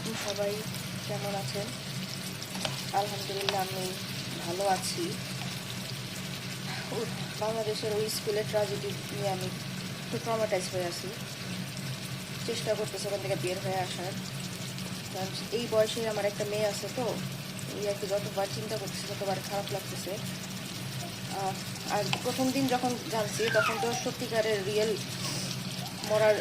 আলাইকুম সবাই কেমন আছেন? আলহামদুলিল্লাহ, আমি ভালো আছি। বাংলাদেশের ওই স্কুলের ট্রাজেডি নিয়ে আমি একটু ট্রমাটাইজ হয়ে আছি। চেষ্টা করতেছি ওখান থেকে বের হয়ে আসার। কারণ এই বয়সে আমার একটা মেয়ে আছে তো, এই আর কি যতবার চিন্তা করতেছি, ততবার খারাপ লাগতেছে। আর প্রথম দিন যখন জানছি, তখন তো সত্যিকারের রিয়েল মরার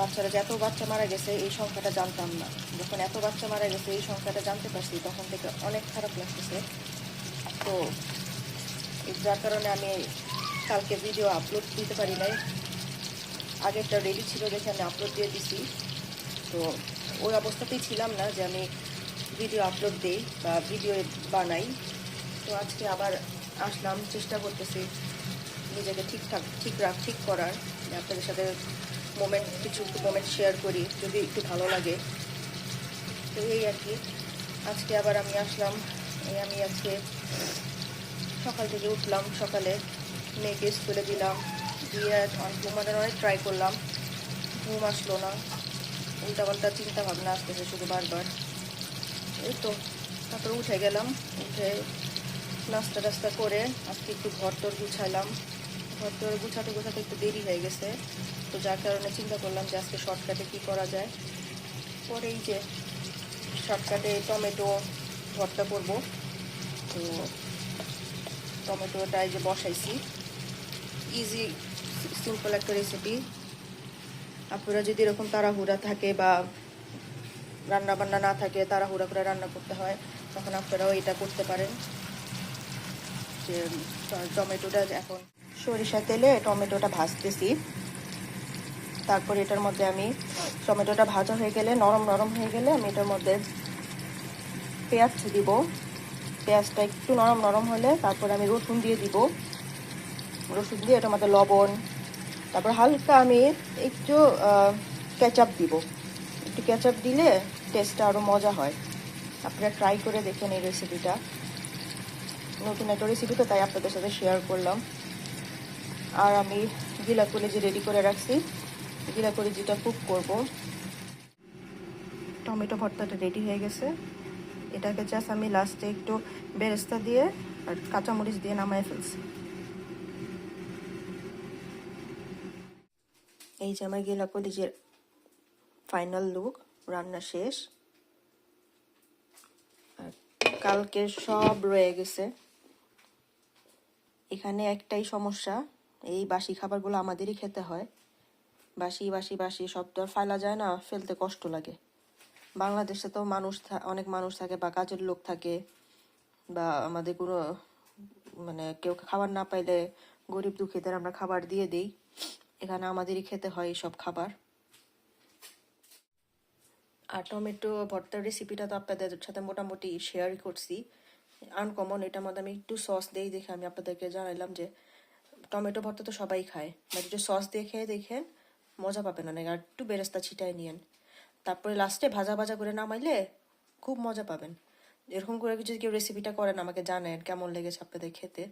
বাচ্চারা যে এত বাচ্চা মারা গেছে, এই সংখ্যাটা জানতাম না। যখন এত বাচ্চা মারা গেছে, এই সংখ্যাটা জানতে পারছি, তখন থেকে অনেক খারাপ লাগতেছে। তো যার কারণে আমি কালকে ভিডিও আপলোড দিতে পারি নাই। আগেরটা রেডি ছিল দেখে আমি আপলোড দিয়ে দিছি। তো ওই অবস্থাতেই ছিলাম না যে আমি ভিডিও আপলোড দিই বা ভিডিও বানাই। তো আজকে আবার আসলাম, চেষ্টা করতেছি নিজেকে ঠিকঠাক, ঠিক রাখ, ঠিক করার। আপনাদের সাথে মোমেন্ট কিছু মোমেন্ট শেয়ার করি, যদি একটু ভালো লাগে। তো এই আর কি। আজকে আবার আমি আসলাম। এই আমি আজকে সকাল থেকে উঠলাম, সকালে মেয়েকে স্কুলে দিলাম। দিয়ে ঘুমানোর অনেক ট্রাই করলাম। ঘুম আসলো না। উল্টাপাল্টা চিন্তা ভাবনা আসতেছে শুধু বারবার। এই তো, তারপরে উঠে গেলাম। উঠে নাস্তা টাস্তা করে আজকে একটু ঘর টর গুছাইলাম ঘর টর গুছাতে গুছাতে একটু দেরি হয়ে গেছে। তো যার কারণে চিন্তা করলাম যে আজকে শর্টকাটে কী করা যায়। পরে এই যে শর্টকাটে টমেটো ভর্তা করব। তো টমেটোটা এই যে বসাইছি। ইজি সিম্পল একটা রেসিপি আপনারা যদি এরকম তাড়াহুড়া থাকে বা রান্না বান্না না থাকে, তাড়াহুড়া করে রান্না করতে হয়, তখন আপনারাও এটা করতে পারেন। যে টমেটোটা এখন সরিষা তেলে টমেটোটা ভাজতেছি। তারপর এটার মধ্যে আমি টমেটোটা ভাজা হয়ে গেলে, নরম নরম হয়ে গেলে আমি এটার মধ্যে পেঁয়াজ দিব। পেঁয়াজটা একটু নরম নরম হলে তারপর আমি রসুন দিয়ে দিব। রসুন দিয়ে এটার মধ্যে লবণ, তারপর হালকা আমি একটু কেচাপ দিব। একটু কেচাপ দিলে টেস্টটা আরও মজা হয়। আপনারা ট্রাই করে দেখেন এই রেসিপিটা নতুন একটা রেসিপি তো তাই আপনাদের সাথে শেয়ার করলাম। আর আমি গিলা কলেজি রেডি করে রাখছি। গিলা কলেজিটা কুক করব। টমেটো ভর্তাটা রেডি হয়ে গেছে। এটাকে জাস্ট আমি লাস্টে একটু বেরেস্তা দিয়ে আর কাঁচামরিচ দিয়ে নামায় ফেলছি। এই যে আমার গিলা কলেজের ফাইনাল লুক রান্না শেষ। আর কালকে সব রয়ে গেছে। এখানে একটাই সমস্যা এই বাসি খাবারগুলো আমাদেরই খেতে হয়। বাসি বাসি বাসি, সব তো আর ফেলা যায় না, ফেলতে কষ্ট লাগে। বাংলাদেশে তো মানুষ অনেক মানুষ থাকে বা কাজের লোক থাকে বা আমাদের কোনো মানে কেউ খাবার না পাইলে গরিব দুঃখীদের আমরা খাবার দিয়ে দিই। এখানে আমাদেরই খেতে হয় এইসব খাবার। আর টমেটো ভর্তার রেসিপিটা তো আপনাদের সাথে মোটামুটি শেয়ার করছি। আনকমন এটার মধ্যে আমি একটু সস দিই দেখে আমি আপনাদেরকে জানাইলাম যে টমেটো ভর্তা তো সবাই খায়। বাট একটু সস দিয়ে খেয়ে দেখেন মজা পাবেন অনেক আর একটু বেরেস্তা ছিটাই নিয়েন। তারপরে লাস্টে ভাজা ভাজা করে নামাইলে খুব মজা পাবেন। এরকম করে যদি কেউ রেসিপিটা করেন, আমাকে জানেন কেমন লেগেছে আপনাদের খেতে।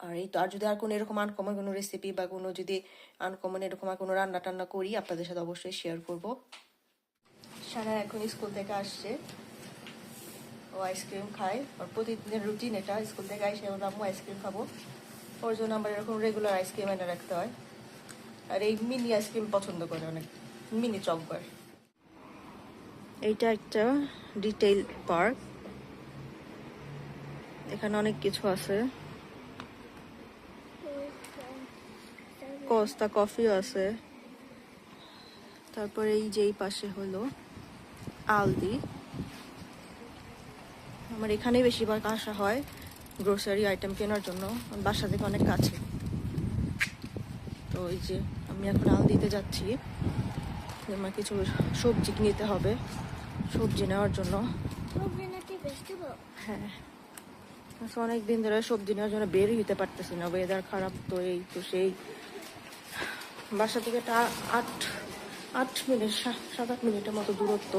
আর এই তো, আর যদি আর কোনো এরকম আনকমন কোনো রেসিপি বা কোনো যদি আনকমন এরকম আর কোনো রান্না টান্না করি, আপনাদের সাথে অবশ্যই শেয়ার করব। সারা এখন স্কুল থেকে আসছে। ও আইসক্রিম খায়। আর প্রতিদিনের রুটিন এটা স্কুল থেকে আসে আমার আম্মু আইসক্রিম খাব। ওর জন্য আমার এরকম রেগুলার আইসক্রিম এনে রাখতে হয়। আর এই মিনি আইসক্রিম পছন্দ করে অনেক। Mini chocbar. এইটা একটা ডিটেইল পার্ক এখানে অনেক কিছু আছে। কস্তা কফিও আছে। তারপরে এই যে এই পাশে হলো আলদি আমার এখানেই বেশিরভাগ আসা হয়। গ্রোসারি আইটেম কেনার জন্য বাসা থেকে অনেক কাছে। তো এই যে আমি এখন আল দিতে যাচ্ছি। আমার কিছু সবজি নিতে হবে সবজি নেওয়ার জন্য। হ্যাঁ। অনেক দিন ধরে সবজি নেওয়ার জন্য বেরই হতে পারতেছি না ওয়েদার খারাপ তো এই তো সেই। বাসা থেকে আট আট মিনিট সাত আট মিনিটের মতো দূরত্ব।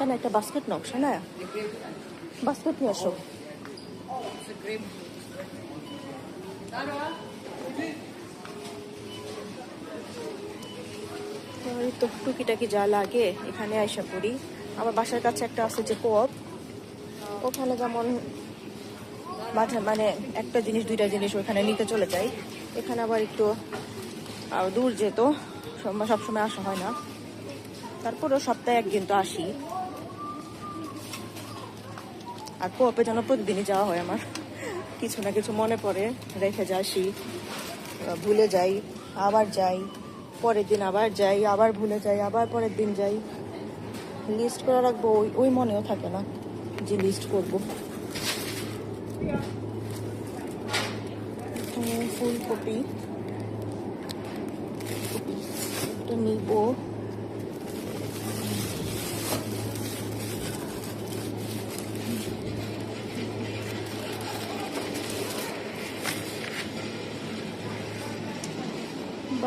শানা একটা বাস্কেট নকশা না? বাস্কেট নিয়ে আসো। তো টুকিটাকি যা লাগে, এখানে আইসা পড়ি। আমার বাসার কাছে একটা আছে যে কোপ ওখানে যেমন মাঝে মানে একটা জিনিস, দুইটা জিনিস ওখানে নিতে চলে যাই। এখানে আবার একটু দূর যেত। সব- সবসময় আসা হয় না। তারপরেও সপ্তাহে একদিন তো আসি। আর কোপে যেন প্রতিদিনই যাওয়া হয় আমার। কিছু না কিছু মনে পড়ে, রেখে যাই, আসি। ভুলে যাই, আবার যাই। পরের দিন আবার যাই, আবার ভুলে যাই, আবার পরের দিন যাই। লিস্ট করে রাখব, ওই ওই মনেও থাকে না যে লিস্ট করব। ফুলকপি। কপি নিব।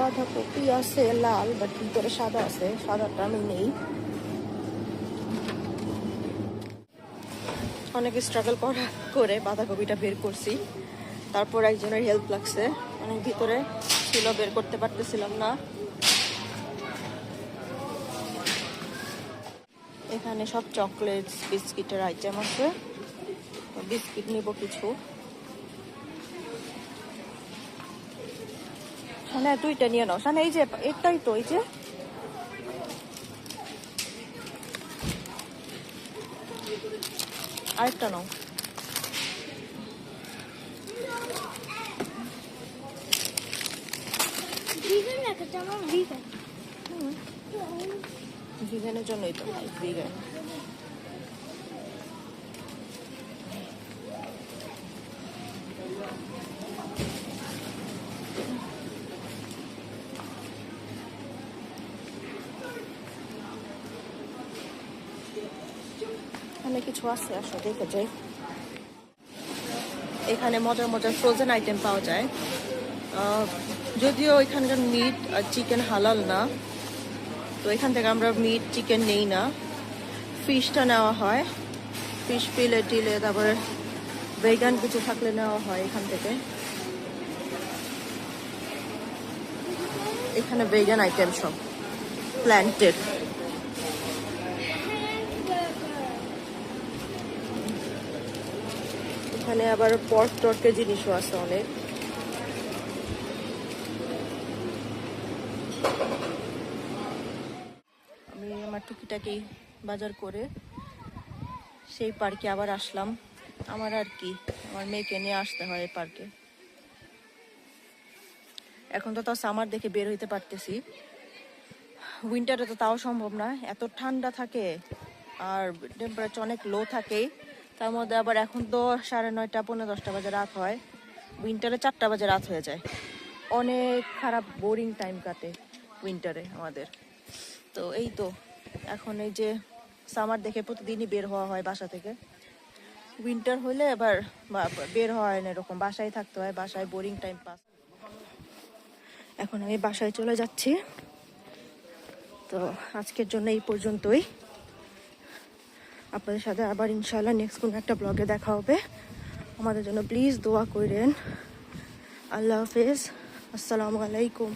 বাঁধাকপি আছে, লাল বাট ভিতরে সাদা আছে? সাদাটা আমি নেই। অনেক স্ট্রাগল করা করে বাঁধাকপিটা বের করছি। তারপর একজনের হেল্প লাগছে। অনেক ভিতরে ছিল, বের করতে পারতেছিলাম না। এখানে সব চকলেট বিস্কিটের আইটেম আছে। বিস্কিট নিব কিছু। সানা দুইটা নিয়ে নাও সানা এই যে এটাই তো এই যে আরেকটা নাও ভিগান রাখাটা আমার ভিগান ভিগানের জন্যই তো ভিগান কিছু আছে, আসো দেখে যাই। এখানে মজার মজার ফ্রোজেন আইটেম পাওয়া যায়। যদিও এখানকার মিট আর চিকেন হালাল না, তো এখান থেকে আমরা মিট চিকেন নেই না। ফিশটা নেওয়া হয়। ফিশ পিলে টিলে, তারপরে ভেগান কিছু থাকলে নেওয়া হয় এখান থেকে। এখানে ভেগান আইটেম সব। প্ল্যান্টেড এখানে আবার পর্ক টর্কের জিনিসও আছে অনেক। আমি আমার টুকিটাকি বাজার করে সেই পার্কে আবার আসলাম। আমার আর কি, আমার মেয়েকে নিয়ে আসতে হয় এই পার্কে। এখন তো তাও সামার দেখে বের হইতে পারতেছি। উইন্টারে তো তাও সম্ভব না, এত ঠান্ডা থাকে আর টেম্পারেচার অনেক লো থাকে তার মধ্যে আবার এখন তো সাড়ে নয়টা পনেরো দশটা বাজে রাত হয়। উইন্টারে চারটা বাজে রাত হয়ে যায়। অনেক খারাপ বোরিং টাইম কাটে উইন্টারে আমাদের। তো এই তো, এখন এই যে সামার দেখে প্রতিদিনই বের হওয়া হয় বাসা থেকে। উইন্টার হলে এবার বা- বের হয় না এরকম, বাসায় থাকতে হয়, বাসায় বোরিং টাইম পাস এখন আমি বাসায় চলে যাচ্ছি। তো আজকের জন্য এই পর্যন্তই। আপনাদের সাথে আবার ইনশাল্লাহ নেক্সট কোনো একটা ব্লগে দেখা হবে। আমাদের জন্য প্লিজ দোয়া করেন। আল্লাহ হাফেজ। আসসালামু আলাইকুম।